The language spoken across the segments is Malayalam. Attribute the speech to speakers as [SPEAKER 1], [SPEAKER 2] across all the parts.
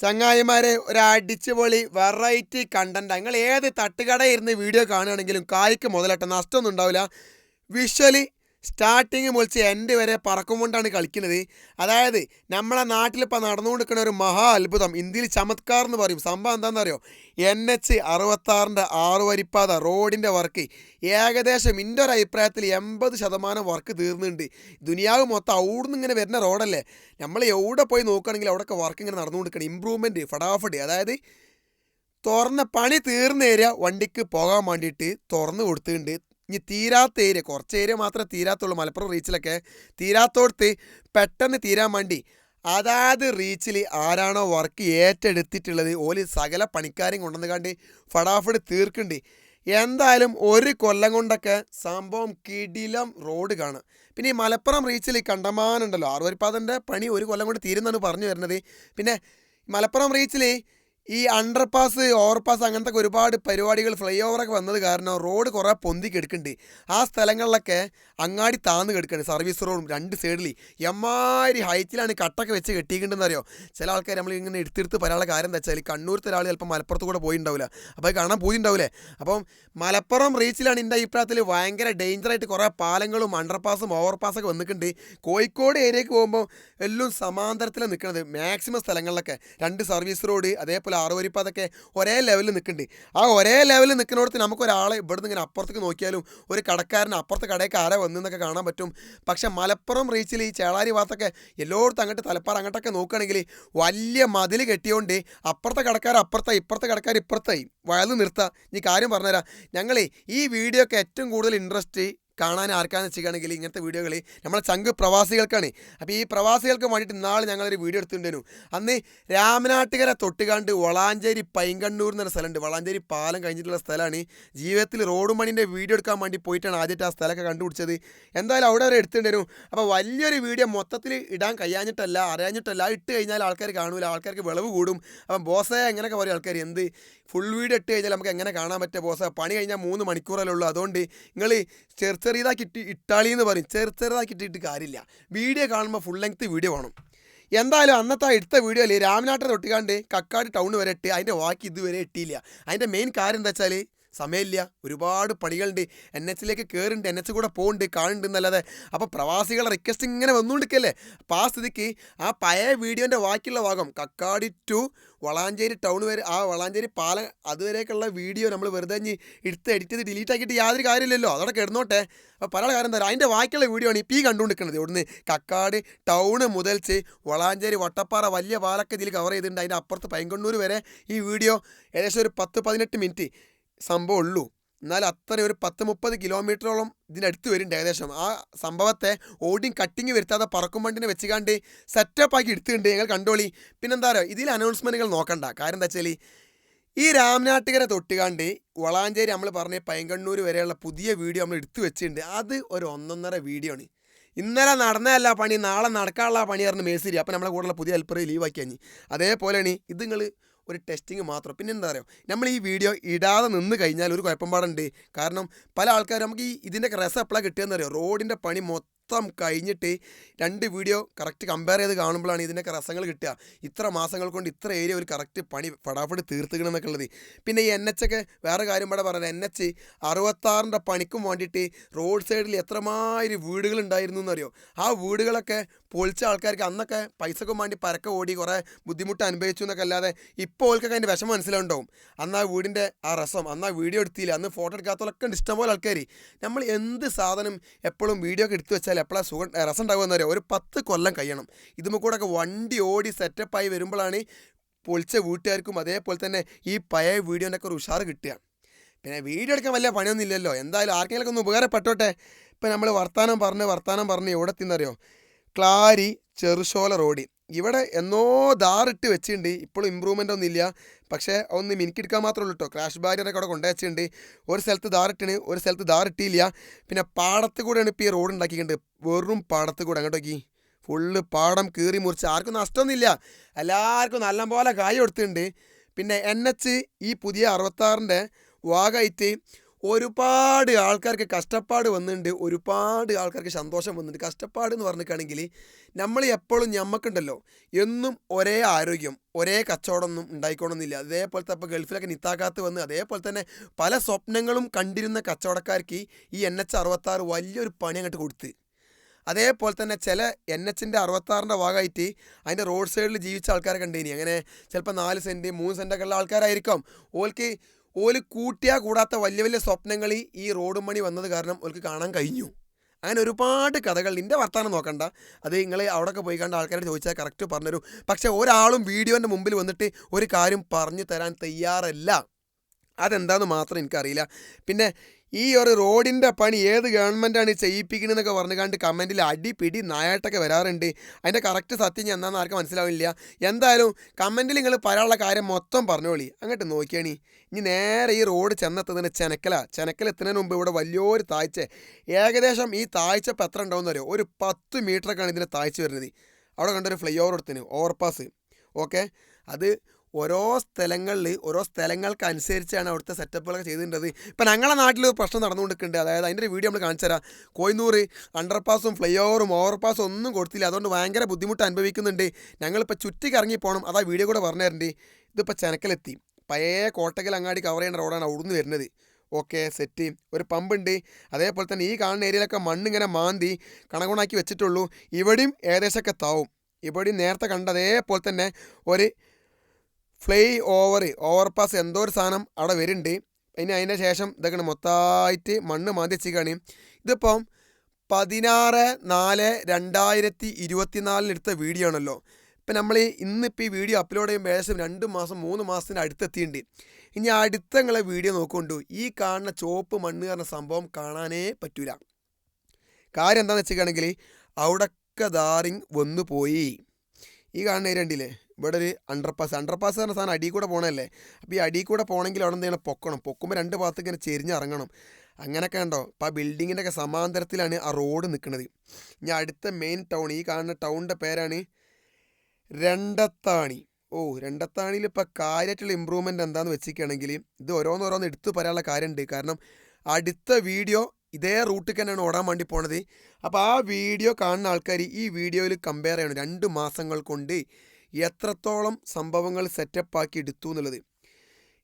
[SPEAKER 1] ചങ്ങായിമാരെ ഒരു അടിച്ചുപൊളി വെറൈറ്റി കണ്ടന്റ് നിങ്ങൾ ഏത് തട്ടുകട ഇരുന്ന് വീഡിയോ കാണുകയാണെങ്കിലും കായ്ക്ക് മുതലട്ടെ നഷ്ടമൊന്നും ഉണ്ടാവില്ല. വിഷ്വലി സ്റ്റാർട്ടിങ് മുളിച്ച് എന്റെ വരെ പറക്കും കൊണ്ടാണ് കളിക്കുന്നത്. അതായത് നമ്മളെ നാട്ടിൽ നാട്ടിലിപ്പോൾ നടന്നുകൊണ്ടിരിക്കുന്ന ഒരു മഹാ അത്ഭുതം ഇന്ത്യയിൽ ചമത്കാർ എന്ന് പറയും. സംഭവം എന്താണെന്ന് അറിയോ എൻ എച്ച് അറുപത്താറിന്റെ ആറ് വരിപ്പാത റോഡിന്റെ വർക്ക് ഏകദേശം എന്റെ ഒരു അഭിപ്രായത്തിൽ എൺപത് ശതമാനം വർക്ക് തീർന്നുണ്ട്. ദുനിയാവ് മൊത്തം അവിടുന്ന് ഇങ്ങനെ വരുന്ന റോഡല്ലേ? നമ്മൾ എവിടെ പോയി നോക്കുകയാണെങ്കിൽ അവിടെയൊക്കെ വർക്ക് ഇങ്ങനെ നടന്നുകൊണ്ടിരിക്കണം. ഇമ്പ്രൂവ്മെന്റ് ഫടാഫടി അതായത് തുറന്ന പണി തീർന്നു തരിക വണ്ടിക്ക് പോകാൻ വേണ്ടിയിട്ട് തുറന്ന് കൊടുത്തിട്ടുണ്ട്. ഇനി തീരാത്ത ഏരിയ കുറച്ച് ഏരിയ മാത്രമേ തീരാത്തുള്ളൂ. മലപ്പുറം റീച്ചിലൊക്കെ തീരാത്തോടത്ത് പെട്ടെന്ന് തീരാൻ വേണ്ടി. അതാത് റീച്ചിൽ ആരാണോ വർക്ക് ഏറ്റെടുത്തിട്ടുള്ളത്. ഓൽ സകല പണിക്കാരെയും കൊണ്ടുവന്ന് കണ്ട് ഫടാഫട് തീർക്കുന്നുണ്ട്. എന്തായാലും ഒരു കൊല്ലം കൊണ്ടൊക്കെ സംഭവം കിടിലം റോഡ് കാണാം. പിന്നെ ഈ മലപ്പുറം റീച്ചിൽ കണ്ടമാനുണ്ടല്ലോ ആറുവരിപ്പാതന്റെ പണി ഒരു കൊല്ലം കൊണ്ട് തീരുന്നാണ് പറഞ്ഞു വരുന്നത്. പിന്നെ മലപ്പുറം റീച്ചിൽ ഈ അണ്ടർ പാസ് ഓവർ പാസ് അങ്ങനത്തെ ഒരുപാട് പരിപാടികൾ ഫ്ലൈ ഓവറൊക്കെ വന്നത് കാരണം റോഡ് കുറേ പൊന്തി കിടക്കുന്നുണ്ട് ആ സ്ഥലങ്ങളിലൊക്കെ അങ്ങാടി താന്ന് കിടക്കുന്നുണ്ട് സർവീസ് റോഡും രണ്ട് സൈഡിൽ എമ്മാരി ഹൈറ്റിലാണ് കട്ടൊക്കെ വെച്ച് കെട്ടിയിട്ടുണ്ടെന്ന് അറിയോ ചില ആൾക്കാർ നമ്മൾ ഇങ്ങനെ എടുത്തെടുത്ത് പറയാനുള്ള കാര്യം എന്താ വെച്ചാൽ കണ്ണൂരത്തെ ഒരാൾ ചിലപ്പോൾ മലപ്പുറത്ത് കൂടെ പോയിട്ടുണ്ടാവില്ല അപ്പോൾ അത് കാണാൻ പോയിട്ടുണ്ടാവില്ലേ അപ്പം മലപ്പുറം റീച്ചിലാണ് എന്റെ അഭിപ്രായത്തിൽ ഭയങ്കര ഡേഞ്ചറായിട്ട് കുറേ പാലങ്ങളും അണ്ടർ പാസും ഓവർ പാസ്സൊക്കെ വന്നിട്ടുണ്ട്. കോഴിക്കോട് ഏരിയക്ക് പോകുമ്പോൾ എല്ലാം സമാന്തരത്തിലാണ് നിൽക്കുന്നത് മാക്സിമം സ്ഥലങ്ങളിലൊക്കെ രണ്ട് സർവീസ് റോഡ് അതേപോലെ ആറുവരിപ്പാതൊക്കെ ഒരേ ലെവലിൽ നിൽക്കുന്നുണ്ട് ആ ഒരേ ലെവലിൽ നിൽക്കുന്നിടത്ത് നമുക്ക് ഒരാളെ ഇവിടുന്ന് ഇങ്ങനെ അപ്പുറത്തേക്ക് നോക്കിയാലും ഒരു കടക്കാരൻ അപ്പുറത്തെ കടയൊക്കെ ആരാ വന്നെന്നൊക്കെ കാണാൻ പറ്റും. പക്ഷേ മലപ്പുറം റീച്ചിൽ ഈ ചേളാരി ഭാഗത്തൊക്കെ എല്ലായിടത്തും അങ്ങോട്ട് തലപ്പാറ അങ്ങോട്ടൊക്കെ നോക്കുകയാണെങ്കിൽ വലിയ മതിൽ കെട്ടിയോണ്ട് അപ്പുറത്തെ കടക്കാർ അപ്പുറത്തായി ഇപ്പുറത്തെ കടക്കാർ ഇപ്പുറത്തായി. വയൽ നിർത്താം. ഈ കാര്യം പറഞ്ഞുതരാം. ഞങ്ങളെ ഈ വീഡിയോ ഒക്കെ ഏറ്റവും കൂടുതൽ ഇൻട്രസ്റ്റ് കാണാൻ ആർക്കാന്ന് വെച്ചിരിക്കുകയാണെങ്കിൽ ഇങ്ങനത്തെ വീഡിയോകൾ നമ്മളെ ചങ്ക് പ്രവാസികൾക്കാണ്. അപ്പോൾ ഈ പ്രവാസികൾക്ക് വേണ്ടിയിട്ട് നാളെ ഞങ്ങളൊരു വീഡിയോ എടുത്തിട്ടുണ്ടായിരുന്നു. അന്ന് രാമനാട്ടുകര തൊട്ടുകാണ്ട് വളാഞ്ചേരി പൈങ്കണ്ണൂർ എന്നൊരു സ്ഥലമുണ്ട്. വളാഞ്ചേരി പാലം കഴിഞ്ഞിട്ടുള്ള സ്ഥലമാണ്. ജീവിതത്തിൽ റോഡ് മണിന്റെ വീഡിയോ എടുക്കാൻ വേണ്ടി പോയിട്ടാണ് ആദ്യമായിട്ട് ആ സ്ഥലമൊക്കെ കണ്ടുപിടിച്ചത്. എന്തായാലും അവിടെ വരെ എടുത്തിട്ടുണ്ടായിരുന്നു. അപ്പോൾ വലിയൊരു വീഡിയോ മൊത്തത്തിൽ ഇടാൻ കഴിയാഞ്ഞിട്ടല്ല അറിയാഞ്ഞിട്ടല്ല. ഇട്ട് കഴിഞ്ഞാൽ ആൾക്കാർ കാണൂല. ആൾക്കാർക്ക് വിളവ് കൂടും. അപ്പം ബോസേ എങ്ങനെയൊക്കെ പറയും ആൾക്കാർ. എന്ത്? ഫുൾ വീഡിയോ ഇട്ട് കഴിഞ്ഞാൽ നമുക്ക് എങ്ങനെ കാണാൻ പറ്റുക ബോസ? പണി കഴിഞ്ഞാൽ മൂന്ന് മണിക്കൂറല്ലേ ഉള്ളൂ. അതുകൊണ്ട് നിങ്ങൾ ചെറു ചെറിയതാക്കി ഇട്ട് ഇട്ടാളി എന്ന് പറയും. ചെറു ചെറുതാക്കി ഇട്ടിട്ട് കാര്യമില്ല. വീഡിയോ കാണുമ്പോൾ ഫുൾ ലെങ്ത് വീഡിയോ വേണം. എന്തായാലും അന്നത്തെ ആ എടുത്ത വീഡിയോയിൽ രാമനാട്ടിൽ തൊട്ടിക്കാണ്ട് കക്കാട് ടൗൺ വരെ ഇട്ട് അതിന്റെ വാക്ക് ഇതുവരെ ഇട്ടിയില്ല. അതിന്റെ മെയിൻ കാര്യം എന്താ വെച്ചാൽ സമയമില്ല. ഒരുപാട് പണികളുണ്ട്. എൻ എച്ചിലേക്ക് കയറുന്നുണ്ട് എൻ എച്ച് കൂടെ പോകുന്നുണ്ട് കാണുന്നുണ്ട് എന്നല്ലാതെ. അപ്പോൾ പ്രവാസികളെ റിക്വസ്റ്റ് ഇങ്ങനെ വന്നുകൊണ്ടിരിക്കല്ലേ അപ്പോൾ ആ സ്ഥിതിക്ക് ആ പഴയ വീഡിയോന്റെ ബാക്കിയുള്ള ഭാഗം കക്കാടി ടു വളാഞ്ചേരി ടൗൺ വരെ ആ വളാഞ്ചേരി പാലം അതുവരേക്കുള്ള വീഡിയോ നമ്മൾ വെറുതെ ഇനി എടുത്ത് എഡിറ്റ് ചെയ്ത് ഡിലീറ്റ് ആക്കിയിട്ട് യാതൊരു കാര്യമില്ലല്ലോ. അതോടെ കിടന്നോട്ടെ. അപ്പോൾ പല കാര്യം എന്താ അതിന്റെ ബാക്കിയുള്ള വീഡിയോ ആണ് ഇപ്പോൾ ഈ കണ്ടുകൊണ്ടിരിക്കുന്നത് ഇവിടുന്ന് കക്കാട് ടൗണ് മുതൽച്ച് വളാഞ്ചേരി വട്ടപ്പാറ വലിയ പാലൊക്കെ ഇതിൽ കവർ ചെയ്തിട്ടുണ്ട്. അതിന്റെ അപ്പുറത്ത് പൈങ്കണ്ണൂർ വരെ ഈ വീഡിയോ ഏകദേശം ഒരു പത്ത് പതിനെട്ട് മിനിറ്റ് സംഭവം ഉള്ളൂ. എന്നാൽ അത്ര ഒരു പത്ത് മുപ്പത് കിലോമീറ്ററോളം ഇതിനടുത്ത് വരുന്നുണ്ട് ഏകദേശം. ആ സംഭവത്തെ ഓടിയും കട്ടിങ് വരുത്താതെ പറക്കും വണ്ടിനെ വെച്ചുകാണ്ട് സെറ്റപ്പ് ആക്കി എടുത്തിട്ടുണ്ട് ഞങ്ങൾ കണ്ടോളി. പിന്നെന്താ പറയുക ഇതിൽ അനൗൺസ്മെന്റുകൾ നോക്കണ്ട. കാരണം എന്താ വെച്ചാൽ ഈ രാമനാട്ടുകര തൊട്ടുകാണ്ട് വളാഞ്ചേരി നമ്മൾ പറഞ്ഞ പൈങ്കണ്ണൂർ വരെയുള്ള പുതിയ വീഡിയോ നമ്മൾ എടുത്തു വെച്ചിട്ടുണ്ട്. അത് ഒരു ഒന്നൊന്നര വീഡിയോ ആണ്. ഇന്നലെ നടന്നതല്ല പണി നാളെ നടക്കാനുള്ള പണി പറഞ്ഞ് മേസിരി അപ്പം നമ്മളെ കൂടെയുള്ള പുതിയ ഹെൽപ്പർ ലീവാക്കി കഴിഞ്ഞ് അതേപോലെയാണ് ഇത് നിങ്ങൾ ഒരു ടെസ്റ്റിങ് മാത്രം. പിന്നെ എന്താ പറയുക നമ്മൾ ഈ വീഡിയോ ഇടാതെ നിന്ന് കഴിഞ്ഞാൽ ഒരു കുഴപ്പം പാടുണ്ട്. കാരണം പല ആൾക്കാരും നമുക്ക് ഈ ഇതിന്റെ രസം എപ്പോഴാണ് കിട്ടുകയെന്ന് അറിയോ റോഡിന്റെ പണി മൊത്തം കഴിഞ്ഞിട്ട് രണ്ട് വീഡിയോ കറക്റ്റ് കമ്പയർ ചെയ്ത് കാണുമ്പോഴാണ് ഇതിനൊക്കെ രസങ്ങൾ കിട്ടുക. ഇത്ര മാസങ്ങൾ കൊണ്ട് ഇത്ര ഏരിയ ഒരു കറക്റ്റ് പണി ഫടാഫടി തീർത്തുകണം എന്നൊക്കെ ഉള്ളത്. പിന്നെ ഈ എൻ എച്ച് ഒക്കെ വേറെ കാര്യം ഇവിടെ പറയുന്നത് എൻ എച്ച് അറുപത്താറിന്റെ പണിക്കും വേണ്ടിയിട്ട് റോഡ് സൈഡിൽ എത്രമാതിരി വീടുകൾ ഉണ്ടായിരുന്നു എന്നറിയോ? ആ വീടുകളൊക്കെ പൊളിച്ച ആൾക്കാർക്ക് അന്നൊക്കെ പൈസക്കും വേണ്ടി പരക്കെ ഓടി കുറേ ബുദ്ധിമുട്ട് അനുഭവിച്ചു എന്നൊക്കെ അല്ലാതെ ഇപ്പോൾ ഓൾക്കൊക്കെ അതിന്റെ വിഷമം മനസ്സിലുണ്ടാവും അന്ന് ആ വീടിന്റെ ആ രസം അന്ന് ആ വീഡിയോ എടുത്തില്ല അന്ന് ഫോട്ടോ എടുക്കാത്തവരൊക്കെ ഉണ്ട് ഇഷ്ടംപോലെ ആൾക്കാർ നമ്മൾ എന്ത് സാധനം എപ്പോഴും വീഡിയോ ഒക്കെ എടുത്തു വെച്ചാൽ എപ്പോഴാണ് സുഖം രസം ഉണ്ടാകുമെന്ന് അറിയാം. ഒരു പത്ത് കൊല്ലം കഴിയണം. ഇതുമ്പോൾ കൂടെ ഒക്കെ വണ്ടി ഓടി സെറ്റപ്പായി വരുമ്പോഴാണ് പൊളിച്ച വീട്ടുകാർക്കും അതേപോലെ തന്നെ ഈ പഴയ വീഡിയോന്റെ ഒക്കെ ഒരു ഉഷാറ് കിട്ടുക. പിന്നെ വീഡിയോ എടുക്കാൻ വലിയ പണിയൊന്നും ഇല്ലല്ലോ. എന്തായാലും ആർക്കെങ്കിലും ഒന്ന് ഉപകാരപ്പെട്ടോട്ടെ. ഇപ്പം നമ്മൾ വർത്താനം പറഞ്ഞ് വർത്താനം പറഞ്ഞ് എവിടെ തിന്നറിയോ ക്ലാരി ചെറുശോല റോഡ്. ഇവിടെ എന്നോ ദാറിട്ട് വെച്ചിട്ടുണ്ട്. ഇപ്പോഴും ഇമ്പ്രൂവ്മെന്റ് ഒന്നും ഇല്ല. പക്ഷേ ഒന്ന് മിനിക്കെടുക്കാൻ മാത്രമേ ഉള്ളൂ കേട്ടോ ക്രാഷ് ബാരിയറൊക്കെ അവിടെ കൊണ്ടുവച്ചിട്ടുണ്ട്. ഒരു സ്ഥലത്ത് ദാറിട്ടിന് ഒരു സ്ഥലത്ത് ദാറിട്ടിയില്ല പിന്നെ പാടത്ത് കൂടെയാണ് ഇപ്പോൾ ഈ റോഡ് ഉണ്ടാക്കിയിട്ടുണ്ട് വെറും പാടത്ത് കൂടെ അങ്ങോട്ടേക്ക് ഫുള്ള് പാടം കീറി മുറിച്ച്. ആർക്കും നഷ്ടമൊന്നുമില്ല. എല്ലാവർക്കും നല്ലപോലെ കായ് കൊടുത്തിട്ടുണ്ട്. പിന്നെ എൻ എച്ച് ഈ പുതിയ അറുപത്താറിന്റെ വാഗായിട്ട് ഒരുപാട് ആൾക്കാർക്ക് കഷ്ടപ്പാട് വന്നിട്ടുണ്ട് ഒരുപാട് ആൾക്കാർക്ക് സന്തോഷം വന്നിട്ടുണ്ട് കഷ്ടപ്പാട് എന്ന് പറഞ്ഞിട്ടാണെങ്കിൽ നമ്മൾ എപ്പോഴും ഞമ്മക്കുണ്ടല്ലോ എന്നും ഒരേ ആരോഗ്യം ഒരേ കച്ചവടമൊന്നും ഉണ്ടായിക്കോണമെന്നില്ല അതേപോലത്തെ അപ്പോൾ ഗൾഫിലൊക്കെ നിത്താക്കാത്ത് വന്ന് അതേപോലെ തന്നെ പല സ്വപ്നങ്ങളും കണ്ടിരുന്ന കച്ചവടക്കാർക്ക് ഈ എൻ എച്ച് അറുപത്താറ് വലിയൊരു പണി അങ്ങോട്ട് കൊടുത്ത്. അതേപോലെ തന്നെ ചില എൻ എച്ചിന്റെ അറുപത്താറിന്റെ ഭാഗമായിട്ട് അതിന്റെ റോഡ് സൈഡിൽ ജീവിച്ച ആൾക്കാരെ കണ്ടേനി അങ്ങനെ ചിലപ്പോൾ നാല് സെന്റ് മൂന്ന് സെന്റൊക്കെ ഉള്ള ആൾക്കാരായിരിക്കാം. ഓൽക്ക് ഓൽ കൂട്ടിയാൽ കൂടാത്ത വലിയ വലിയ സ്വപ്നങ്ങൾ ഈ റോഡ് മണി വന്നത് കാരണം ഓൽക്ക് കാണാൻ കഴിഞ്ഞു. അങ്ങനെ ഒരുപാട് കഥകൾ. നിന്റെ വർത്തമാനം നോക്കണ്ട. അത് നിങ്ങൾ അവിടെയൊക്കെ പോയി കണ്ട ആൾക്കാരോട് ചോദിച്ചാൽ കറക്റ്റ് പറഞ്ഞുതരും. പക്ഷേ ഒരാളും വീഡിയോന്റെ മുമ്പിൽ വന്നിട്ട് ഒരു കാര്യം പറഞ്ഞു തരാൻ തയ്യാറല്ല. അതെന്താണെന്ന് മാത്രം എനിക്കറിയില്ല. പിന്നെ ഈ ഒരു റോഡിന്റെ പണി ഏത് ഗവൺമെന്റാണ് ചെയ്യിപ്പിക്കണമെന്നൊക്കെ പറഞ്ഞു കണ്ട് കമന്റിൽ അടിപിടി നായാട്ടൊക്കെ വരാറുണ്ട്. അതിന്റെ കറക്റ്റ് സത്യം എന്താണെന്ന് ആർക്കും മനസ്സിലാവില്ല. എന്തായാലും കമന്റിൽ നിങ്ങൾ പറയാനുള്ള കാര്യം മൊത്തം പറഞ്ഞോളി. അങ്ങോട്ട് നോക്കിയാണി. ഇനി നേരെ ഈ റോഡ് ചെന്നെത്തുന്നതിന് ചെനക്കല. ചെനക്കലെത്തുന്നതിന് മുമ്പ് ഇവിടെ വലിയൊരു താഴ്ച. ഏകദേശം ഈ താഴ്ച ഇപ്പം എത്ര ഉണ്ടാവും അറിയോ? ഒരു പത്ത് മീറ്ററൊക്കെയാണ് ഇതിന്റെ താഴ്ച വരുന്നത്. അവിടെ കണ്ടൊരു ഫ്ലൈ ഓവർ എടുത്തിന് ഓവർപാസ് ഓക്കെ അത് ഓരോ സ്ഥലങ്ങളിൽ ഓരോ സ്ഥലങ്ങൾക്ക് അനുസരിച്ചാണ് അവിടുത്തെ സെറ്റപ്പുകളൊക്കെ ചെയ്തിട്ടുള്ളത്. ഇപ്പം ഞങ്ങളുടെ നാട്ടിൽ പ്രശ്നം നടന്നുകൊണ്ടിരിക്കുന്നുണ്ട്. അതായത് അതിന്റെ ഒരു വീഡിയോ നമ്മൾ കാണിച്ചു തരാം. കോയന്നൂർ അണ്ടർപാസും ഫ്ലൈ ഓവറും ഓവർപാസും ഒന്നും കൊടുത്തില്ല. അതുകൊണ്ട് ഭയങ്കര ബുദ്ധിമുട്ട് അനുഭവിക്കുന്നുണ്ട്. ഞങ്ങളിപ്പോൾ ചുറ്റി കറങ്ങി പോകണം അതാ വീഡിയോ കൂടെ പറഞ്ഞു ഇതിപ്പോൾ ചെനക്കലെത്തി. പഴയ കോട്ടക്കൽ അങ്ങാടി കവർ ചെയ്യുന്ന റോഡാണ് അവിടുന്ന് വരുന്നത്. ഓക്കെ സെറ്റ് ഒരു പമ്പുണ്ട് അതേപോലെ തന്നെ ഈ കാണുന്ന ഏരിയയിലൊക്കെ മണ്ണിങ്ങനെ മാന്തി കണകുണാക്കി വെച്ചിട്ടുള്ളൂ. ഇവിടെയും ഏകദേശമൊക്കെ താവും. ഇവിടെയും നേരത്തെ കണ്ട അതേപോലെ തന്നെ ഒരു ഫ്ലൈ ഓവർ ഓവർ പാസ് എന്തോ ഒരു സാധനം അവിടെ വരുന്നുണ്ട്. ഇനി അതിന്റെ ശേഷം ഇതൊക്കെയാണ് മൊത്തമായിട്ട് മണ്ണ് മാന്തി വെച്ചിരിക്കുകയാണ്. ഇതിപ്പം പതിനാറ് നാല് രണ്ടായിരത്തി ഇരുപത്തി എടുത്ത വീഡിയോ ആണല്ലോ. ഇപ്പം നമ്മൾ ഇന്നിപ്പോൾ ഈ വീഡിയോ അപ്ലോഡ് ചെയ്യുമ്പോൾ ഏകദേശം രണ്ട് മാസം മൂന്ന് മാസത്തിന് അടുത്തെത്തിയിട്ടുണ്ട്. ഇനി അടുത്ത നിങ്ങളെ വീഡിയോ നോക്കൊണ്ടു ഈ കാണുന്ന ചോപ്പ് മണ്ണ് പറഞ്ഞ സംഭവം കാണാനേ പറ്റൂല. കാര്യം എന്താണെന്ന് വെച്ചിട്ടാണെങ്കിൽ അവിടൊക്കെ ദാറിങ് വന്നു പോയി ഈ കാണുന്ന ഏരിയ ഉണ്ടില്ലേ ഇവിടെ ഒരു അണ്ടർപാസ് അണ്ടർപാസ് പറഞ്ഞ സാധനം അടിയിൽ കൂടെ പോകണമല്ലേ അപ്പോൾ ഈ അടിയിൽ കൂടെ പോകണമെങ്കിൽ അവിടെ എന്തെങ്കിലും പൊക്കണം. പൊക്കുമ്പോൾ രണ്ട് ഭാഗത്ത് ഇങ്ങനെ ചെരിഞ്ഞിറങ്ങണം. അങ്ങനെയൊക്കെ ഉണ്ടോ അപ്പോൾ ആ ബിൽഡിങ്ങിന്റെ ഒക്കെ സമാന്തരത്തിലാണ് ആ റോഡ് നിൽക്കുന്നത് ഇനി അടുത്ത മെയിൻ ടൗൺ ഈ കാണുന്ന ടൗണിന്റെ പേരാണ് രണ്ടത്താണി. ഓ രണ്ടത്താണിയിൽ ഇപ്പോൾ കാര്യമായിട്ടുള്ള ഇമ്പ്രൂവ്മെന്റ് എന്താണെന്ന് വെച്ചിരിക്കുകയാണെങ്കിൽ ഇത് ഓരോന്നോരോന്ന് എടുത്തു പറയാനുള്ള കാര്യമുണ്ട്. കാരണം അടുത്ത വീഡിയോ ഇതേ റൂട്ടിൽ തന്നെയാണ് ഓടാൻ വേണ്ടി പോണത്. അപ്പോൾ ആ വീഡിയോ കാണുന്ന ആൾക്കാർ ഈ വീഡിയോയിൽ കമ്പയർ ചെയ്യണം. രണ്ട് മാസങ്ങൾ കൊണ്ട് എത്രത്തോളം സംഭവങ്ങൾ സെറ്റപ്പാക്കി എടുത്തു എന്നുള്ളത്.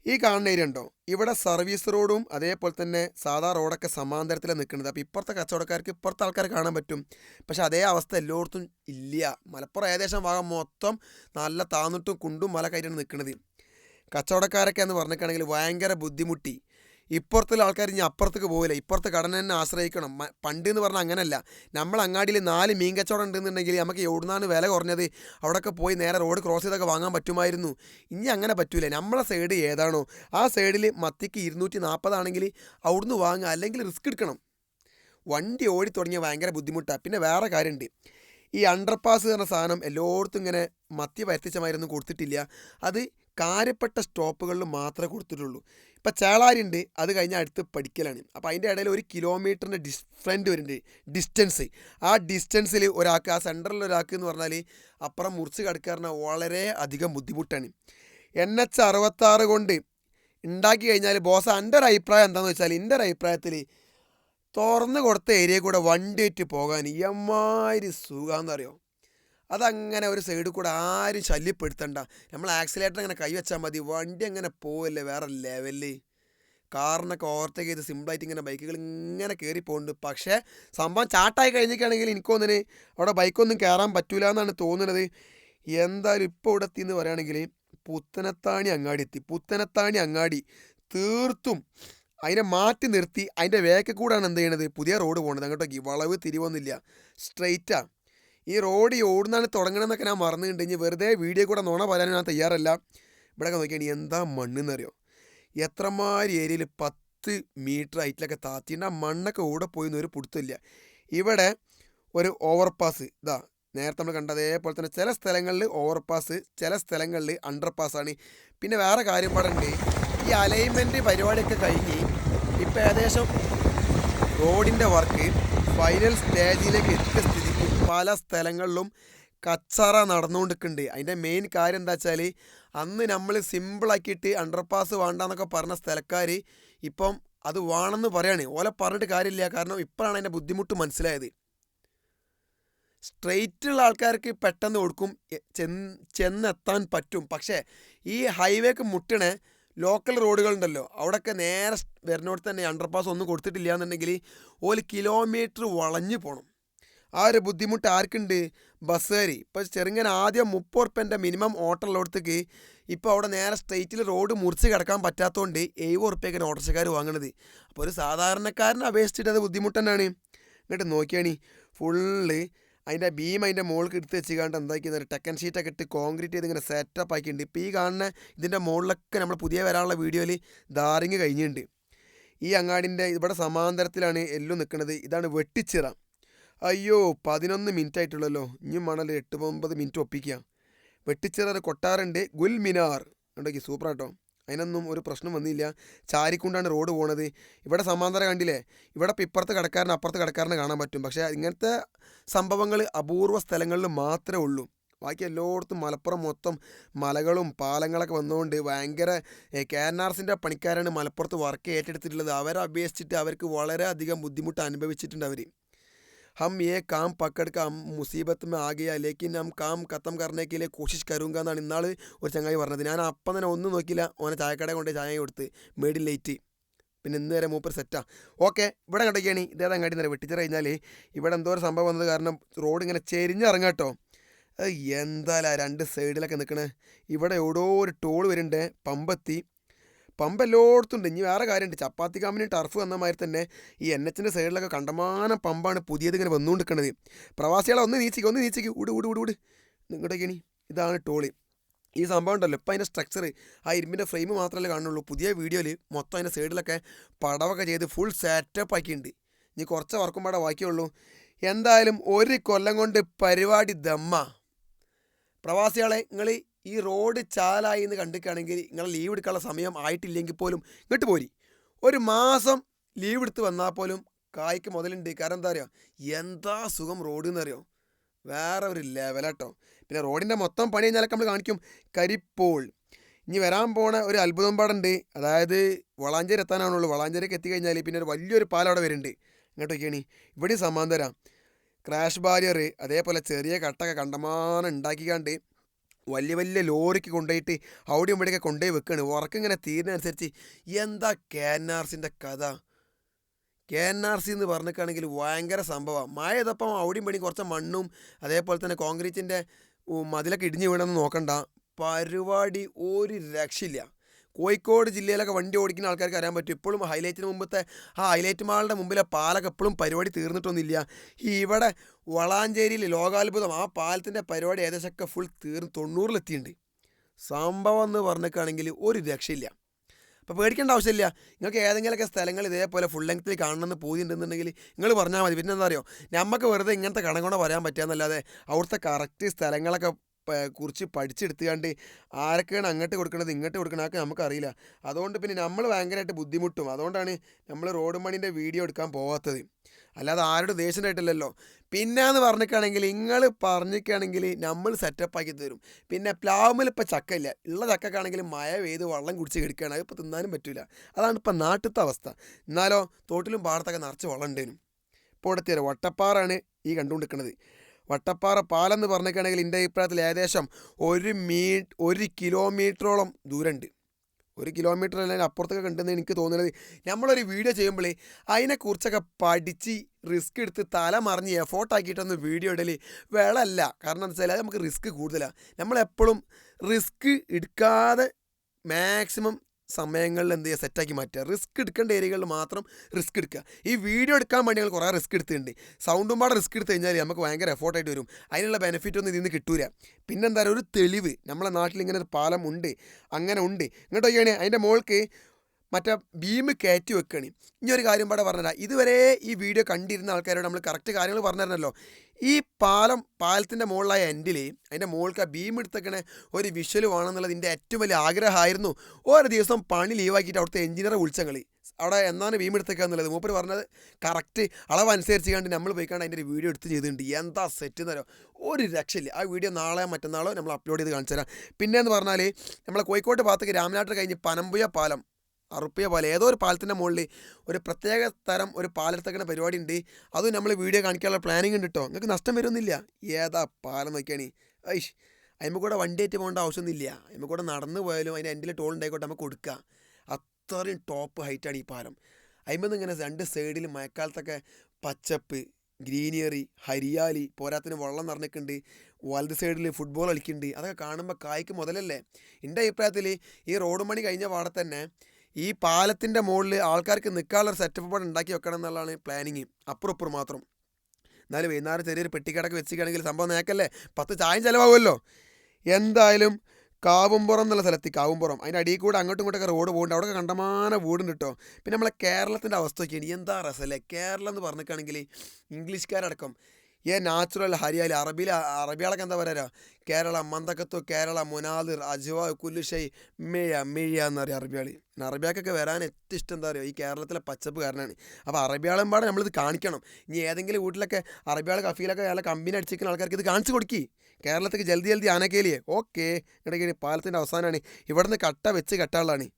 [SPEAKER 1] ഈ കാണുന്ന ഏരിയ ഉണ്ടോ? ഇവിടെ സർവീസ് റോഡും അതേപോലെ തന്നെ സാധാ റോഡൊക്കെ സമാന്തരത്തിലാണ് നിൽക്കുന്നത്. അപ്പോൾ ഇപ്പുറത്തെ കച്ചവടക്കാർക്ക് ഇപ്പുറത്തെ ആൾക്കാർ കാണാൻ പറ്റും. പക്ഷേ അതേ അവസ്ഥ എല്ലായിടത്തും ഇല്ല. മലപ്പുറം ഏകദേശം ഭാഗം മൊത്തം നല്ല താന്നിട്ടും കുണ്ടും മല കയറ്റാണ് നിൽക്കുന്നത്. കച്ചവടക്കാരൊക്കെ എന്ന് പറഞ്ഞിട്ടാണെങ്കിൽ ഭയങ്കര ബുദ്ധിമുട്ടി. ഇപ്പുറത്തുള്ള ആൾക്കാർ ഇനി അപ്പുറത്തേക്ക് പോകില്ല ഇപ്പുറത്ത് കടന തന്നെ ആശ്രയിക്കണം. പണ്ട് എന്ന് പറഞ്ഞാൽ അങ്ങനെയല്ല നമ്മൾ അങ്ങാടിയിൽ നാല് മീൻ കച്ചവടം ഉണ്ടെന്നുണ്ടെങ്കിൽ നമുക്ക് എവിടുന്നാണ് വില കുറഞ്ഞത്? അവിടെയൊക്കെ പോയി നേരെ റോഡ് ക്രോസ് ചെയ്തൊക്കെ വാങ്ങാൻ പറ്റുമായിരുന്നു. ഇനി അങ്ങനെ പറ്റൂല. നമ്മളെ സൈഡ് ഏതാണോ ആ സൈഡിൽ മത്തിക്ക് ഇരുന്നൂറ്റി നാൽപ്പതാണെങ്കിൽ അവിടുന്ന് വാങ്ങുക. അല്ലെങ്കിൽ റിസ്ക് എടുക്കണം. വണ്ടി ഓടി തുടങ്ങിയ ഭയങ്കര ബുദ്ധിമുട്ടാണ് പിന്നെ വേറെ കാര്യമുണ്ട് ഈ അണ്ടർപാസ് എന്ന സാധനം എല്ലായിടത്തും ഇങ്ങനെ മത്തി വരുത്തിച്ചമായിരുന്നു കൊടുത്തിട്ടില്ല. അത് കാര്യപ്പെട്ട സ്റ്റോപ്പുകളിൽ മാത്രമേ കൊടുത്തിട്ടുള്ളൂ. ഇപ്പം ചേളാരി ഉണ്ട് അത് കഴിഞ്ഞാൽ അടുത്ത് പഠിക്കലാണ്. അപ്പോൾ അതിന്റെ ഇടയിൽ ഒരു കിലോമീറ്ററിന്റെ ഡിഫറന്റ് വരുന്നുണ്ട് ഡിസ്റ്റൻസ്. ആ ഡിസ്റ്റൻസിൽ ഒരാൾക്ക് ആ സെന്ററിൽ ഒരാൾക്ക് എന്ന് പറഞ്ഞാൽ അപ്പുറം മുറിച്ച് കിടക്കാറിന് വളരെ അധികം ബുദ്ധിമുട്ടാണ്. എൻ എച്ച് അറുപത്താറ് കൊണ്ട് ഉണ്ടാക്കി കഴിഞ്ഞാൽ ബോസ് എന്റെ ഒരു അഭിപ്രായം എന്താണെന്ന് വെച്ചാൽ എന്റെ ഒരു അഭിപ്രായത്തിൽ തുറന്ന് കൊടുത്ത ഏരിയ കൂടെ വണ്ടിയായിട്ട് പോകാൻ എമ്മാതിരി സുഖമെന്നറിയോ അതങ്ങനെ ഒരു സൈഡിൽ കൂടെ ആരും ശല്യപ്പെടുത്തണ്ട. നമ്മൾ ആക്സിലേറ്റർ അങ്ങനെ കൈവച്ചാൽ മതി. വണ്ടി അങ്ങനെ പോവല്ലേ വേറെ ലെവലിൽ കാറിനൊക്കെ ഓവർടേക്ക് ചെയ്ത് സിമ്പിളായിട്ട് ഇങ്ങനെ ബൈക്കുകൾ ഇങ്ങനെ കയറി പോകുന്നുണ്ട് പക്ഷേ സംഭവം ചാട്ടായി കഴിഞ്ഞിട്ടാണെങ്കിൽ എനിക്കൊന്നിന് അവിടെ ബൈക്കൊന്നും കയറാൻ പറ്റൂല എന്നാണ് തോന്നുന്നത്. എന്തായാലും ഇപ്പോൾ ഇവിടെ എത്തി എന്ന് പറയുകയാണെങ്കിൽ പുത്തനത്താണി അങ്ങാടി എത്തി. പുത്തനത്താണി അങ്ങാടി തീർത്തും അതിനെ മാറ്റി നിർത്തി. അതിന്റെ വേക്ക് കൂടാണ് എന്ത് ചെയ്യണത്? പുതിയ റോഡ് പോകുന്നത് അങ്ങോട്ടേക്ക് വളവ് തിരിവൊന്നുമില്ല. സ്ട്രെയിറ്റാ ഈ റോഡ് ഈ ഓടുന്നാണ് തുടങ്ങണമെന്നൊക്കെ ഞാൻ മറന്നിട്ടുണ്ടെങ്കിൽ വെറുതെ വീഡിയോ കൂടെ നോണ പറയാനും ഞാൻ തയ്യാറല്ല. ഇവിടെയൊക്കെ നോക്കിയാണ് എന്താ മണ്ണെന്നറിയോ? എത്രമാതിരി ഏരിയയിൽ പത്ത് മീറ്റർ ഹൈറ്റിലൊക്കെ താത്തിന്റെ ആ മണ്ണൊക്കെ ഓടെ പോയിന്ന് ഒരു പുടുത്തില്ല ഇവിടെ ഒരു ഓവർപാസ്. ഇതാ നേരത്തെ നമ്മൾ കണ്ട അതേപോലെ തന്നെ ചില സ്ഥലങ്ങളിൽ ഓവർപാസ് ചില സ്ഥലങ്ങളിൽ അണ്ടർപാസ്സാണ് പിന്നെ വേറെ കാര്യം ഈ അലൈൻമെന്റ് പരിപാടിയൊക്കെ കഴിഞ്ഞ് ഇപ്പം ഏകദേശം റോഡിന്റെ വർക്ക് ഫൈനൽ സ്റ്റേജിലേക്ക് എത്തിയ സ്ഥിതിക്ക് പല സ്ഥലങ്ങളിലും കച്ചറ നടന്നുകൊണ്ടിരിക്കുന്നുണ്ട്. അതിന്റെ മെയിൻ കാര്യം എന്താ വെച്ചാൽ അന്ന് നമ്മൾ സിമ്പിളാക്കിയിട്ട് അണ്ടർപാസ് വേണ്ടെന്നൊക്കെ പറഞ്ഞ സ്ഥലക്കാർ ഇപ്പം അത് വേണമെന്ന് പറയാണ്. ഓലെ പറഞ്ഞിട്ട് കാര്യമില്ല. കാരണം ഇപ്പോഴാണ് അതിന്റെ ബുദ്ധിമുട്ട് മനസ്സിലായത്. സ്ട്രെയിറ്റുള്ള ആൾക്കാർക്ക് പെട്ടെന്ന് കൊടുക്കും ചെന്ന് ചെന്നെത്താൻ പറ്റും. പക്ഷേ ഈ ഹൈവേക്ക് മുട്ടണ ലോക്കൽ റോഡുകളുണ്ടല്ലോ അവിടെയൊക്കെ നേരെ വരുന്നോട് തന്നെ അണ്ടർപാസ് ഒന്നും കൊടുത്തിട്ടില്ല എന്നുണ്ടെങ്കിൽ ഒരു കിലോമീറ്റർ വളഞ്ഞു പോകണം ആ ഒരു ബുദ്ധിമുട്ട് ആർക്കുണ്ട്? ബസ്സുകാരി. ഇപ്പോൾ ചെറുങ്ങനെ ആദ്യം മുപ്പത് ഉറുപ്പ്യന്റെ മിനിമം ഓട്ടമുള്ളിടത്തേക്ക് ഇപ്പോൾ അവിടെ നേരെ സ്ട്രെയിറ്റിൽ റോഡ് മുറിച്ച് കിടക്കാൻ പറ്റാത്തതുകൊണ്ട് എഴുപത് ഉറുപ്പ്യക്കാണ് ഓട്ടോറിക്ഷക്കാർ വാങ്ങണത്. അപ്പോൾ ഒരു സാധാരണക്കാരനെ അപേക്ഷിച്ചിട്ട് അത് ബുദ്ധിമുട്ട് തന്നെയാണ് എന്നിട്ട് നോക്കിയാണി ഫുള്ള് അതിന്റെ ബീം അതിന്റെ മുകളിൽ എടുത്ത് വെച്ചുകൊണ്ട് എന്താക്കി ഒരു ടെക്കൻ ഷീറ്റൊക്കെ ഇട്ട് കോൺക്രീറ്റ് ചെയ്ത് ഇങ്ങനെ സെറ്റപ്പ് ആക്കിയിട്ടുണ്ട്. ഇപ്പോൾ ഈ കാണുന്ന ഇതിന്റെ മുകളിലൊക്കെ നമ്മൾ പുതിയ വരാനുള്ള വീഡിയോയിൽ ദാറിങ് കഴിഞ്ഞിട്ടുണ്ട്. ഈ അങ്ങാടിന്റെ ഇവിടെ സമാന്തരത്തിലാണ് എല്ലും നിൽക്കുന്നത് ഇതാണ് വെട്ടിച്ചിറ. അയ്യോ പതിനൊന്ന് മിനിറ്റ് ആയിട്ടുള്ളല്ലോ ഇനി വേണമല്ലോ എട്ട് ഒമ്പത് മിനിറ്റ് ഒപ്പിക്കുക വെട്ടിച്ചിറ കൊട്ടാറുണ്ട് ഗുൽ മിനാർ. സൂപ്പർ സൂപ്പറാട്ടോ. അതിനൊന്നും ഒരു പ്രശ്നം വന്നില്ല. ചാരിക്കൊണ്ടാണ് റോഡ് പോണത്. ഇവിടെ സമാന്തരം കണ്ടില്ലേ? ഇവിടെ ഇപ്പം ഇപ്പുറത്ത് കിടക്കാരനെ അപ്പുറത്ത് കിടക്കാരനെ കാണാൻ പറ്റും. പക്ഷേ ഇങ്ങനത്തെ സംഭവങ്ങൾ അപൂർവ സ്ഥലങ്ങളിൽ മാത്രമേ ഉള്ളൂ. ബാക്കി എല്ലായിടത്തും മലപ്പുറം മൊത്തം മലകളും പാലങ്ങളൊക്കെ വന്നുകൊണ്ട് ഭയങ്കര കെ എൻ ആർ സിന്റെ പണിക്കാരാണ് മലപ്പുറത്ത് വർക്ക് ഏറ്റെടുത്തിട്ടുള്ളത്. അവരെ അപേക്ഷിച്ചിട്ട് അവർക്ക് വളരെയധികം ബുദ്ധിമുട്ട് അനുഭവിച്ചിട്ടുണ്ട് അവർ हम ये काम पकड़ कर हम मुसीबत में आ गया लेकिन हम काम ഖത്തം करने के लिए कोशिश करूँगा എന്നാണ് ഇന്നാൾ ഒരു ചങ്ങായി പറഞ്ഞത് ഞാൻ അപ്പം തന്നെ ഒന്നും നോക്കിയില്ല ഓനെ ചായക്കട കൊണ്ട് ചായ കൊടുത്ത് മേഡിൽ ലേറ്റ് പിന്നെ ഇന്ന് വരെ മൂപ്പർ സെറ്റാ ഓക്കെ ഇവിടെ കണ്ടൊക്കെയാണ് ഇതേതാ അങ്ങാടി നേരം വെട്ടിച്ചിറ കഴിഞ്ഞാൽ ഇവിടെ എന്തോ ഒരു സംഭവം വന്നത് കാരണം റോഡ് ഇങ്ങനെ ചെരിഞ്ഞിറങ്ങാട്ടോ അത് എന്തായാലും രണ്ട് സൈഡിലൊക്കെ നിൽക്കണേ ഇവിടെ എവിടെയോ ഒരു ടോൾ വരുന്നുണ്ട് പമ്പെത്തി പമ്പ് എല്ലായിടത്തും ഉണ്ട് ഇനി വേറെ കാര്യമുണ്ട്. ചപ്പാത്തി കാമ്പിന് ടർഫ് വന്ന മാതിരി തന്നെ ഈ എൻ എച്ചിന്റെ സൈഡിലൊക്കെ കണ്ടമാനം പമ്പാണ് പുതിയത് ഇങ്ങനെ വന്നുകൊണ്ടിരിക്കുന്നത് പ്രവാസികളെ ഒന്ന് നീച്ചിക്ക് ഒന്ന് നീച്ചിക്ക്. ഉട് ഉട് ഉട് ഉട് ഇനി ഇതാണ് ടോളി ഈ സംഭവം ഉണ്ടല്ലോ. ഇപ്പം അതിന്റെ സ്ട്രക്ചർ ആ ഇരുമ്പിന്റെ ഫ്രെയിം മാത്രമല്ലേ കാണുള്ളൂ പുതിയ വീഡിയോയിൽ മൊത്തം അതിന്റെ സൈഡിലൊക്കെ പടവൊക്കെ ചെയ്ത് ഫുൾ സെറ്റപ്പ് ആക്കിയിട്ടുണ്ട്. ഇനി കുറച്ച് വർക്കും പാടെ ബാക്കിയുള്ളൂ. എന്തായാലും ഒരു കൊല്ലം കൊണ്ട് പരിപാടി ദമ്മ. പ്രവാസികളെ നിങ്ങൾ ഈ റോഡ് ചാലായി എന്ന് കണ്ടിക്കുകയാണെങ്കിൽ നിങ്ങൾ ലീവ് എടുക്കാനുള്ള സമയം ആയിട്ടില്ലെങ്കിൽ പോലും ഇങ്ങോട്ട് പോരി. ഒരു മാസം ലീവ് എടുത്ത് വന്നാൽ പോലും കായ്ക്ക് മുതലുണ്ട്. കാരണം എന്താ പറയുക എന്താ സുഖം റോഡ് എന്നറിയോ വേറെ ഒരു ലെവലാട്ടോ പിന്നെ റോഡിന്റെ മൊത്തം പണി കഴിഞ്ഞാലൊക്കെ നമ്മൾ കാണിക്കും. കരിപ്പോൾ. ഇനി വരാൻ പോണ ഒരു അത്ഭുതം പാടുണ്ട് അതായത് വളാഞ്ചേരി എത്താനാണുള്ളൂ വളാഞ്ചേരിക്ക് എത്തിക്കഴിഞ്ഞാൽ പിന്നെ ഒരു വലിയൊരു പാലം അവിടെ വരുന്നുണ്ട് ഇങ്ങോട്ടൊക്കെയാണ്. ഇവിടെ സമാന്തരം. ക്രാഷ് ബാരിയർ അതേപോലെ ചെറിയ കട്ടൊക്കെ കണ്ടമാനം ഉണ്ടാക്കിക്കാണ്ട് വലിയ വലിയ ലോറിക്ക് കൊണ്ടുപോയിട്ട് അവിടെയും ഇവിടെയൊക്കെ കൊണ്ടുപോയി വെക്കുകയാണ്. ഉറക്കിങ്ങനെ തീരുന്നതനുസരിച്ച് എന്താ കെ എൻ ആർ സിന്റെ കഥ? കെ എൻ ആർ സി എന്ന് പറഞ്ഞിട്ടാണെങ്കിൽ ഭയങ്കര സംഭവമാണ്. മഴ ഇതപ്പം അവിടെയും പണി കുറച്ച് മണ്ണും അതേപോലെ തന്നെ കോൺക്രീറ്റിന്റെ മതിലൊക്കെ ഇടിഞ്ഞ് വീണമെന്ന് നോക്കണ്ട. പരിപാടി ഒരു രക്ഷയില്ല. കോഴിക്കോട് ജില്ലയിലൊക്കെ വണ്ടി ഓടിക്കുന്ന ആൾക്കാർക്ക് അറിയാൻ പറ്റും. ഇപ്പോഴും ഹൈലൈറ്റിന് മുമ്പത്തെ ആ ഹൈലൈറ്റ് മാളുടെ മുമ്പിലെ പാലൊക്കെ എപ്പോഴും പരിപാടി തീർന്നിട്ടൊന്നുമില്ല. ഈ ഇവിടെ വളാഞ്ചേരിയിൽ ലോകാത്ഭുതം. ആ പാലത്തിന്റെ പരിപാടി ഏകദേശമൊക്കെ ഫുൾ തീർന്ന് തൊണ്ണൂറിലെത്തിയിട്ടുണ്ട് സംഭവം എന്ന് പറഞ്ഞിട്ടാണെങ്കിൽ ഒരു രക്ഷയില്ല. അപ്പോൾ പേടിക്കേണ്ട ആവശ്യമില്ല. നിങ്ങൾക്ക് ഏതെങ്കിലുമൊക്കെ സ്ഥലങ്ങൾ ഇതേപോലെ ഫുൾ ലെങ്ത്തിൽ കാണണമെന്ന് പോയിട്ടുണ്ടെന്നുണ്ടെങ്കിൽ നിങ്ങൾ പറഞ്ഞാൽ മതി. പിന്നെ എന്താ അറിയോ? നമുക്ക് വെറുതെ ഇങ്ങനത്തെ കണങ്ങോടെ പറയാൻ പറ്റാന്നല്ലാതെ അവിടുത്തെ കറക്റ്റ് സ്ഥലങ്ങളൊക്കെ കുറിച്ച് പഠിച്ചെടുത്തുകൊണ്ട് ആരൊക്കെയാണ് അങ്ങോട്ട് കൊടുക്കുന്നത് ഇങ്ങോട്ട് കൊടുക്കണതൊക്കെ നമുക്കറിയില്ല. അതുകൊണ്ട് പിന്നെ നമ്മൾ ഭയങ്കരമായിട്ട് ബുദ്ധിമുട്ടും. അതുകൊണ്ടാണ് നമ്മൾ റോഡ് പണീന്റെ വീഡിയോ എടുക്കാൻ പോകാത്തത് അല്ലാതെ ആരുടെ ആയിട്ടില്ലല്ലോ പിന്നെ എന്ന് പറഞ്ഞിട്ടാണെങ്കിൽ നിങ്ങൾ പറഞ്ഞിട്ടാണെങ്കിൽ നമ്മൾ സെറ്റപ്പ് ആക്കി തരും. പിന്നെ പ്ലാവിൽ ഇപ്പോൾ ചക്കയില്ല ഉള്ള ചക്കക്കാണെങ്കിൽ മഴ പെയ്ത് വെള്ളം കുടിച്ച് കിടക്കുകയാണ് അതിപ്പോൾ തിന്നാനും പറ്റില്ല അതാണ് ഇപ്പോൾ നാട്ടിലത്തെ അവസ്ഥ. എന്നാലോ തോട്ടിലും പാടത്തൊക്കെ നിറച്ച് വെള്ളം ഉണ്ടേനും. ഇപ്പോൾ ഇവിടെ തീരെ വട്ടപ്പാറാണ് ഈ കണ്ടുകൊണ്ടിരിക്കുന്നത് വട്ടപ്പാറ പാലം എന്ന് പറഞ്ഞിട്ടാണെങ്കിൽ എന്റെ അഭിപ്രായത്തിൽ ഏകദേശം ഒരു മീ ഒരു കിലോമീറ്ററോളം ദൂരമുണ്ട്. ഒരു കിലോമീറ്റർ അല്ലെങ്കിൽ അപ്പുറത്തൊക്കെ കണ്ടെന്ന് എനിക്ക് തോന്നുന്നത്. നമ്മളൊരു വീഡിയോ ചെയ്യുമ്പോൾ അതിനെക്കുറിച്ചൊക്കെ പഠിച്ച് റിസ്ക് എടുത്ത് തല മറിഞ്ഞ് എഫോർട്ട് ആക്കിയിട്ടൊന്ന് വീഡിയോ ഇടൽ വെള്ളമല്ല കാരണം എന്താ വെച്ചാൽ നമുക്ക് റിസ്ക് കൂടുതലാണ് നമ്മളെപ്പോഴും റിസ്ക് എടുക്കാതെ മാക്സിമം സമയങ്ങളിൽ എന്ത് ചെയ്യുക സെറ്റാക്കി മാറ്റുക. റിസ്ക് എടുക്കേണ്ട ഏരിയകളിൽ മാത്രം റിസ്ക് എടുക്കുക. ഈ വീഡിയോ എടുക്കാൻ വേണ്ടി ഞങ്ങൾ കുറേ റിസ്ക് എടുത്തിട്ടുണ്ട്. സൗണ്ടും പാടെ റിസ്ക് എടുത്ത് കഴിഞ്ഞാൽ നമുക്ക് ഭയങ്കര എഫോർട്ടായിട്ട് വരും. അതിനുള്ള ബെനിഫിറ്റ് ഒന്നും ഇതിൽ നിന്ന് കിട്ടൂല. പിന്നെന്താ ഒരു തെളിവ്. നമ്മളെ നാട്ടിൽ ഇങ്ങനെ ഒരു പാലം ഉണ്ട്. അങ്ങനെ ഉണ്ട്. ഇങ്ങോട്ട് നോക്കിയാണ് അതിന്റെ മോൾക്ക് മറ്റേ ബീം കയറ്റി വെക്കുകയാണ് ഇനി ഒരു കാര്യം പാടെ പറഞ്ഞുതരാം. ഇതുവരെ ഈ വീഡിയോ കണ്ടിരുന്ന ആൾക്കാരോട് നമ്മൾ കറക്റ്റ് കാര്യങ്ങൾ പറഞ്ഞു പറഞ്ഞിരുന്നല്ലോ ഈ പാലം പാലത്തിന്റെ മുകളിലായ എൻഡിൽ അതിന്റെ മുകൾക്ക് ആ ബീം എടുത്തേക്കണ ഒരു വിഷ്വൽ വേണമെന്നുള്ളത് എന്റെ ഏറ്റവും വലിയ ആഗ്രഹമായിരുന്നു. ഓരോ ദിവസം പണി ലീവാക്കിയിട്ട് അവിടുത്തെ എഞ്ചിനീയറെ വിളിച്ചങ്ങൾ അവിടെ എന്നാണ് ബീം എടുത്തേക്കുക എന്നുള്ളത്? മൂപ്പർ പറഞ്ഞത് കറക്റ്റ് അളവനുസരിച്ച് കണ്ട് നമ്മൾ പോയിക്കാണ്ട് അതിന്റെ ഒരു വീഡിയോ എടുത്ത് ചെയ്തിട്ടുണ്ട്. എന്താ സെറ്റ് എന്നറിയോ ഒരു രക്ഷയില്ല. ആ വീഡിയോ നാളെ മറ്റന്നാളോ നമ്മൾ അപ്ലോഡ് ചെയ്ത് കാണിച്ചു തരാം. പിന്നെ എന്ന് പറഞ്ഞാൽ നമ്മളെ കോഴിക്കോട്ട് ഭാഗത്തേക്ക് രാമനാട്ട് കഴിഞ്ഞ് പനമ്പുയ പാലം. അറുപ്പിയ പോലെ. ഏതോ ഒരു പാലത്തിന്റെ മുകളിൽ ഒരു പ്രത്യേക തരം ഒരു പാലെടുത്തേക്കുന്ന പരിപാടി ഉണ്ട് അതും നമ്മൾ വീഡിയോ കാണിക്കാനുള്ള പ്ലാനിങ് ഉണ്ട് കേട്ടോ നിങ്ങൾക്ക് നഷ്ടം വരുന്നില്ല ഏതാ പാലം നോക്കിയാണ്. ഐഷ് അതിമ്മ കൂടെ വണ്ടി ആയിട്ട് പോകേണ്ട ആവശ്യമൊന്നുമില്ല. അതിമ്മ കൂടെ നടന്നു പോയാലും അതിന്റെ എന്റെ ടോൾ ഉണ്ടായിക്കോട്ടെ നമുക്ക് കൊടുക്കുക അത്രയും ടോപ്പ് ഹൈറ്റാണ് ഈ പാലം. അതിമ്മന്ന് ഇങ്ങനെ രണ്ട് സൈഡിൽ മഴക്കാലത്തൊക്കെ പച്ചപ്പ് ഗ്രീനിയറി ഹരിയാലി പോരാത്തിന് വെള്ളം നിറഞ്ഞിട്ടുണ്ട്. വലത് സൈഡിൽ ഫുട്ബോൾ കളിക്കുന്നുണ്ട്. അതൊക്കെ കാണുമ്പോൾ കായ്ക്ക് മുതലല്ലേ? എന്റെ അഭിപ്രായത്തിൽ ഈ റോഡ് പണി കഴിഞ്ഞ പാടെ തന്നെ ഈ പാലത്തിന്റെ മുകളിൽ ആൾക്കാർക്ക് നിൽക്കാനുള്ള സെറ്റപ്പ് പാട് ഉണ്ടാക്കി വെക്കണം എന്നുള്ളതാണ് പ്ലാനിങ് അപ്പുറം ഇപ്പുറം മാത്രം. എന്നാലും വൈകുന്നേരം ചെറിയൊരു പെട്ടിക്കടക്ക് വെച്ചിരിക്കുകയാണെങ്കിൽ സംഭവം നേക്കല്ലേ പത്ത് ചായം ചിലവാകുമല്ലോ. എന്തായാലും കാവുംപുറം എന്നുള്ള സ്ഥലത്ത് കാവുംപുറം. അതിന്റെ അടിയിൽ കൂടെ അങ്ങോട്ടും ഇങ്ങോട്ടൊക്കെ റോഡ് പോകുന്നുണ്ട് അവിടെ കണ്ടമാന വീടുണ്ട് കേട്ടോ പിന്നെ നമ്മളെ കേരളത്തിന്റെ അവസ്ഥ നോക്കിയാണ് എന്താ രസമല്ലേ കേരളം എന്ന് പറഞ്ഞിട്ടാണെങ്കിൽ ഇംഗ്ലീഷുകാരടക്കം ഏ നാച്ചുറൽ ഹരിയാലി അറബിയിൽ അറബികളൊക്കെ എന്താ പറയുക കേരള മന്ദക്കത്തു കേരള മുനാദിർ അജുവ കുല്ലുഷൈ മേയ മേയ എന്ന് പറയും അറബിയാളി പിന്നെ അറബിയാക്കൊക്കെ വരാൻ ഏറ്റവും ഇഷ്ടം എന്താ പറയുക ഈ കേരളത്തിലെ പച്ചപ്പ് കാരനാണ്. അപ്പോൾ അറബിയാളും പാടെ നമ്മളിത് കാണിക്കണം. ഇനി ഏതെങ്കിലും വീട്ടിലൊക്കെ അറബിയാൾ കഫീലൊക്കെ അയാളെ കമ്പനി അടിച്ചിരിക്കുന്ന ആൾക്കാർക്ക് ഇത് കാണിച്ചു കൊടുക്കി. കേരളത്തിൽ ജൽദി ജൽദി ആനക്കേലിയേ. ഓക്കെ ഇടയ്ക്ക് പാലത്തിന്റെ അവസാനമാണ് ഇവിടുന്ന് കട്ട വെച്ച് കെട്ടാനുള്ളതാണ്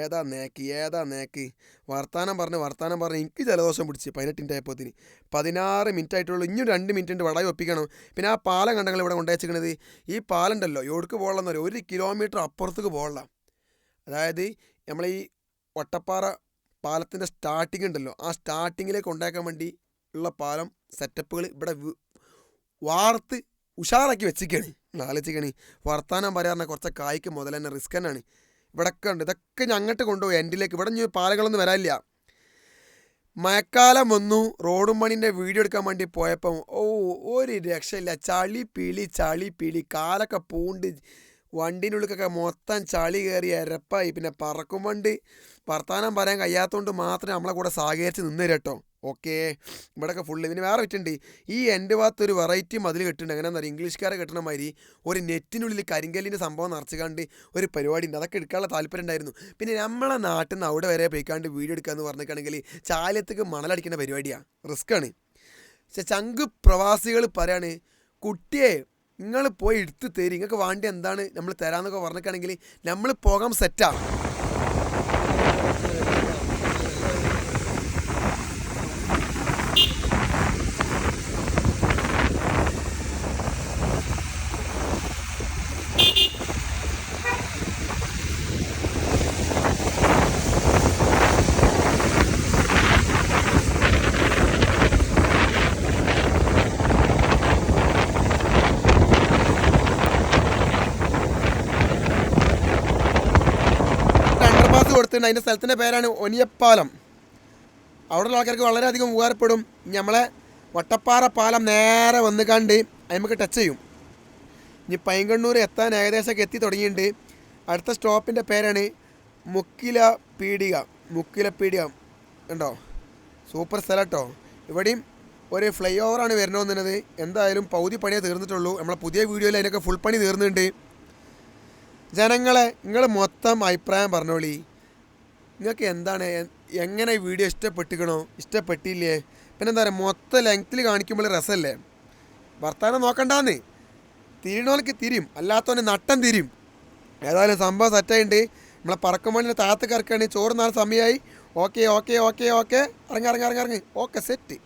[SPEAKER 1] ഏതാ നേക്ക് ഏതാ നേക്ക് വർത്താനം പറഞ്ഞ് വർത്താനം പറഞ്ഞ് എനിക്ക് ജലദോഷം പിടിച്ച് പതിനെട്ടിന്റെ ആയപ്പോത്തിന് പതിനാറ് മിനിറ്റ് ആയിട്ടുള്ളൂ ഇനിയും രണ്ട് മിനിറ്റിന്റെ വടകി ഒപ്പിക്കണം. പിന്നെ ആ പാലം കണ്ടങ്ങൾ ഇവിടെ കൊണ്ടുവച്ചിരിക്കണത് ഈ പാലുണ്ടല്ലോ എവിടേക്ക് പോകണം പറയും ഒരു കിലോമീറ്റർ അപ്പുറത്തേക്ക് പോകല അതായത് നമ്മൾ ഈ വട്ടപ്പാറ പാലത്തിന്റെ സ്റ്റാർട്ടിങ് ഉണ്ടല്ലോ ആ സ്റ്റാർട്ടിങ്ങിലേക്ക് ഉണ്ടാക്കാൻ വേണ്ടി ഉള്ള പാലം സെറ്റപ്പുകൾ ഇവിടെ വാർത്ത് ഉഷാറാക്കി വെച്ചിരിക്കുകയാണ്. ആലോചിക്കണേ വർത്താനം പറയാറിന കുറച്ച് കായ്ക്ക് മുതൽ തന്നെ റിസ്ക് തന്നെയാണ്. ഇവിടെയൊക്കെ ഉണ്ട് ഇതൊക്കെ ഞാൻ അങ്ങോട്ട് കൊണ്ടുപോയി. എൻഡിലേക്ക് ഇവിടെ ഞാൻ പാലകളൊന്നും വരാനില്ല. മഴക്കാലം വന്നു. റോഡും പണിന്റെ വീഡിയോ എടുക്കാൻ വേണ്ടി പോയപ്പം ഓ ഒരു രക്ഷയില്ല. ചളി പിളി ചളി പിളി. കാലൊക്കെ പൂണ്ട്. വണ്ടീന്റെ ഉള്ളിലൊക്കെ മൊത്തം ചളി കയറി അരപ്പായി. പിന്നെ പറക്കും വണ്ടി. വർത്താനം പറയാൻ കഴിയാത്തതുകൊണ്ട് മാത്രമേ നമ്മളെ കൂടെ സഹകരിച്ച് നിന്ന് ഓക്കെ. ഇവിടെയൊക്കെ ഫുള്ള് ഇതിന് വേറെ വിറ്റുണ്ട് ഈ എന്റെ ഭാഗത്ത് ഒരു വെറൈറ്റി മതിൽ കെട്ടുന്നുണ്ട് എങ്ങനെയാണെന്ന് അറിയാം? ഇംഗ്ലീഷുകാരെ കെട്ടണ മാതിരി ഒരു നെറ്റിനുള്ളിൽ കരിങ്കല്ലിന്റെ സംഭവം നിറച്ചുകാണ്ട് ഒരു പരിപാടി ഉണ്ട്. അതൊക്കെ എടുക്കാനുള്ള താല്പര്യം ഉണ്ടായിരുന്നു. പിന്നെ നമ്മളെ നാട്ടിൽ നിന്ന് അവിടെ വരെ പോയിക്കാണ്ട് വീഡിയോ എടുക്കുക എന്ന് പറഞ്ഞിട്ടാണെങ്കിൽ ചാലത്തേക്ക് മണലടിക്കുന്ന പരിപാടിയാണ് റിസ്ക്കാണ് പക്ഷെ ചങ്ക് പ്രവാസികൾ പറയാണ് കുട്ടിയെ നിങ്ങൾ പോയി എടുത്ത് തരും. നിങ്ങൾക്ക് വേണ്ടി എന്താണ് നമ്മൾ തരാമെന്നൊക്കെ പറഞ്ഞിട്ടാണെങ്കിൽ നമ്മൾ പോകാൻ സെറ്റാ കൊടുത്തിട്ടുണ്ട് അതിന്റെ സ്ഥലത്തിന്റെ പേരാണ് ഒനിയപ്പാലം. അവിടെയുള്ള ആൾക്കാർക്ക് വളരെയധികം ഉപകാരപ്പെടും. ഞമ്മളെ വട്ടപ്പാറ പാലം നേരെ വന്ന് കണ്ട് നമുക്ക് ടച്ച് ചെയ്യും. ഇനി പൈങ്കണ്ണൂർ എത്താൻ ഏകദേശമൊക്കെ എത്തി തുടങ്ങിയിട്ടുണ്ട്. അടുത്ത സ്റ്റോപ്പിന്റെ പേരാണ് മുക്കില പീടിക. മുക്കില പീടിക. ഉണ്ടോ സൂപ്പർ സ്ഥലം കേട്ടോ. ഇവിടെയും ഒരു ഫ്ലൈ ഓവറാണ് വരണമെന്നുള്ളത്. എന്തായാലും പകുതി പണിയെ തീർന്നിട്ടുള്ളൂ. നമ്മളെ പുതിയ വീഡിയോയിൽ അതിനൊക്കെ ഫുൾ പണി തീർന്നിട്ടുണ്ട്. ജനങ്ങളെ നിങ്ങൾ മൊത്തം അഭിപ്രായം പറഞ്ഞോളി. നിങ്ങൾക്ക് എന്താണ്? എങ്ങനെ ഈ വീഡിയോ ഇഷ്ടപ്പെട്ടിക്കണോ? ഇഷ്ടപ്പെട്ടില്ലേ? പിന്നെ എന്താ പറയുക മൊത്തം ലെങ്ത്തിൽ കാണിക്കുമ്പോൾ രസമല്ലേ വർത്താനം നോക്കണ്ടാന്ന്. തിരിയണോലക്ക് തിരിയും അല്ലാത്തവന് നട്ടം തിരിയും. ഏതായാലും സംഭവം സെറ്റായിട്ട് നമ്മളെ പറക്കുമണ്ണിന് താത്ത് കറക്കാണ് ചോറ് നാളെ സമയമായി ഓക്കെ ഓക്കെ ഓക്കെ ഓക്കെ ഇറങ്ങി ഇറങ്ങി ഇറങ്ങി ഇറങ്ങി. Okay set